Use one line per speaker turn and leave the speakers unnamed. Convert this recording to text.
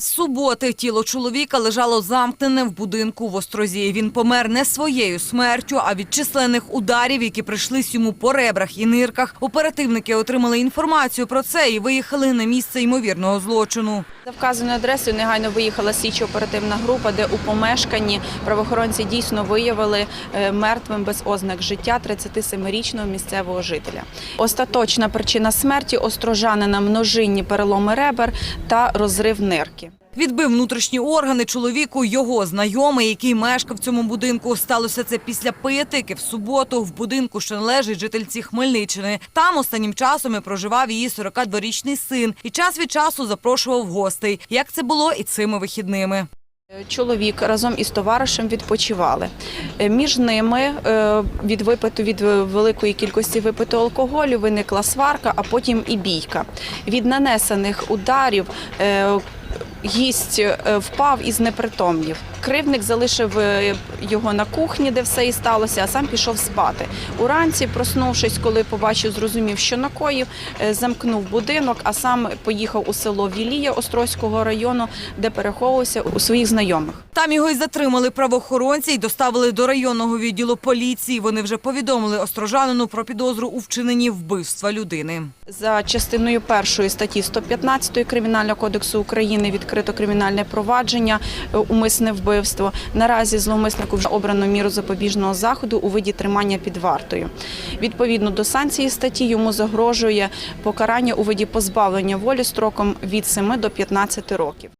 З суботи тіло чоловіка лежало замкнене в будинку в Острозі. Він помер не своєю смертю, а від численних ударів, які прийшлись йому по ребрах і нирках. Оперативники отримали інформацію про це і виїхали на місце ймовірного злочину.
За вказаною адресою негайно виїхала слідчо-оперативна група, де у помешканні правоохоронці дійсно виявили е, мертвим без ознак життя 37-річного місцевого жителя. Остаточна причина смерті острожанина множинні переломи ребер та розрив нирки.
Відбив внутрішні органи чоловіку його знайомий, який мешкав в цьому будинку. Сталося це після пиятики в суботу в будинку, що належить жительці Хмельниччини. Там останнім часом і проживав її 42-річний син і час від часу запрошував гостей. Як це було і цими вихідними.
Чоловік разом із товаришем відпочивали. Е, Між ними е, від випиту від великої кількості випиту алкоголю виникла сварка, а потім і бійка. Від нанесених ударів е, гість е, впав і знепритомнів. Кривник залишив е, його на кухні, де все і сталося, а сам пішов спати. Уранці, проснувшись, коли побачив, зрозумів, що накоїв, е, замкнув будинок, а сам поїхав у село Вілія Острозького району, де переховувався у своїх знайомих.
Там його й затримали правоохоронці і доставили до районного відділу поліції. Вони вже повідомили острожанину про підозру у вчиненні вбивства людини.
За частиною першої статті 115 Кримінального кодексу України відкрито кримінальне провадження е, умисне вбивство. Наразі зловмиснику вже обрано міру запобіжного заходу у виді тримання під вартою. Відповідно до санкції статті йому загрожує покарання у виді позбавлення волі строком від 7 до 15 років.